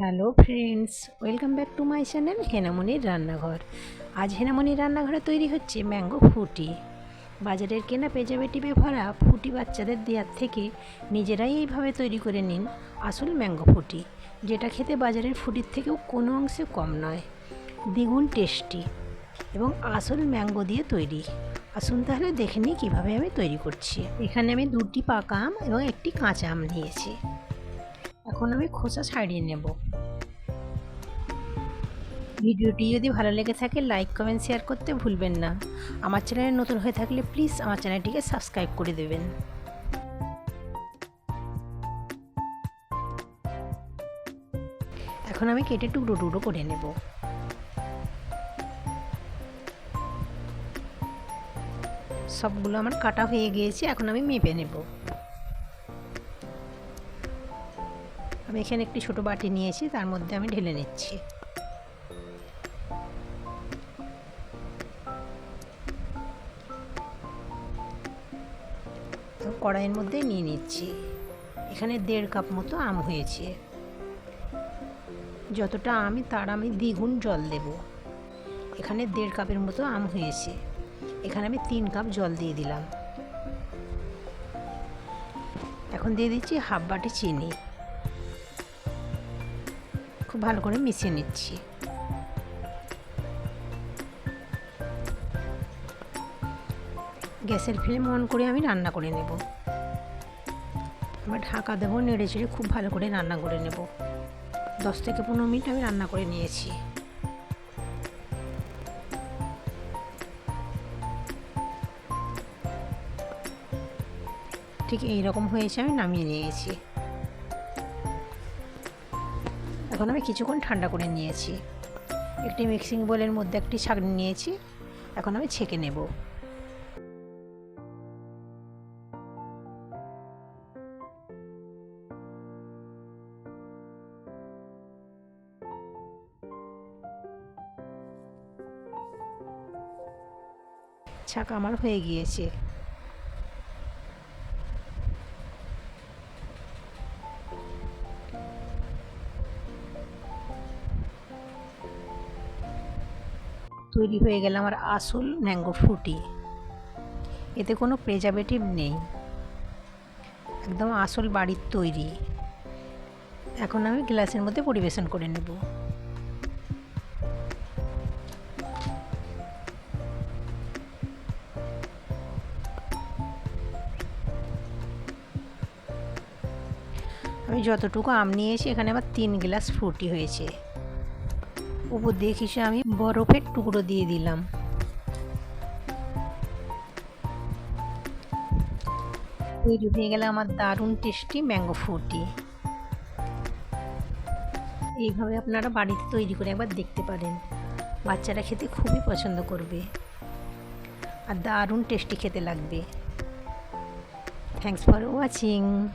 Hello friends, welcome back to my channel হেনামনির রান্নাঘর। আজ হেনামনির রান্নাঘরে তৈরি হচ্ছে ম্যাঙ্গো ফুটি। বাজারের কেনা প্রেজারভেটিভে ভরা ফুটি বাচ্চাদের দেওয়ার থেকে নিজেরাই এইভাবে তৈরি করে নিন আসল ম্যাঙ্গো ফুটি, যেটা খেতে বাজারের ফুটির থেকেও কোনো অংশে কম নয়। দ্বিগুণ টেস্টি এবং আসল ম্যাঙ্গো দিয়ে তৈরি। আসুন তাহলে দেখে নিই কীভাবে আমি তৈরি করছি। এখানে আমি দুটি পাকা আম এবং একটি কাঁচা আম নিয়েছি। এখন আমি খোসা ছাড়িয়ে নেব। ভিডিওটি যদি ভালো লেগে থাকে লাইক কমেন্ট শেয়ার করতে ভুলবেন না। আমার চ্যানেলে নতুন হয়ে থাকলে প্লিজ আমার চ্যানেলটিকে সাবস্ক্রাইব করে দেবেন। এখন আমি কেটে টুকরো টুকরো করে নেব। সবগুলো আমার কাটা হয়ে গিয়েছে, এখন আমি মেপে নেব। আমি এখানে একটি ছোট বাটি নিয়েছি, তার মধ্যে আমি ঢেলে নিচ্ছি। কড়াইয়ের মধ্যে নিয়ে নিচ্ছি। এখানে দেড় কাপ মতো আম হয়েছে। যতটা আমি, তার আমি দ্বিগুণ জল দেব। এখানে দেড় কাপের মতো আম হয়েছে। এখানে আমি তিন কাপ জল দিয়ে দিলাম। এখন দিয়ে দিচ্ছি হাফ বাটি চিনি। খুব ভালো করে মিশিয়ে নিচ্ছি। গ্যাসের ফ্লেম অন করে আমি রান্না করে নেব। এবার ঢাকা দেবো নেড়ে চেড়ে খুব ভালো করে রান্না করে নেব। দশ থেকে পনেরো মিনিট আমি রান্না করে নিয়েছি। ঠিক এই রকম হয়েছে আমি নামিয়ে নিয়েছি। এখন আমি কিছুক্ষণ ঠান্ডা করে নিয়েছি। একটি মিক্সিং বোলের মধ্যে একটি ছাঁকনি নিয়েছি। এখন আমি ছেঁকে নেব। ছাঁকা আমার হয়ে গিয়েছে। তৈরি হয়ে গেল আমার আসল ম্যাঙ্গো ফ্রুটি। এতে কোনো প্রেজারভেটিভ নেই। একদম আসল বাড়ির তৈরি। এখন আমি গ্লাসের মধ্যে পরিবেশন করে নেব। আমি যতটুকু আম নিয়েছি, এখানে আমার তিন গ্লাস ফ্রুটি হয়েছে। উপর দিয়ে কিছু আমি বরফের টুকরো দিয়ে দিলাম। তৈরি হয়ে গেলে আমার দারুণ টেস্টি ম্যাঙ্গো ফ্রুটি। এইভাবে আপনারা বাড়িতে তৈরি করে একবার দেখতে পারেন। বাচ্চারা খেতে খুবই পছন্দ করবে। আর দারুণ টেস্টি খেতে লাগবে। Thanks for watching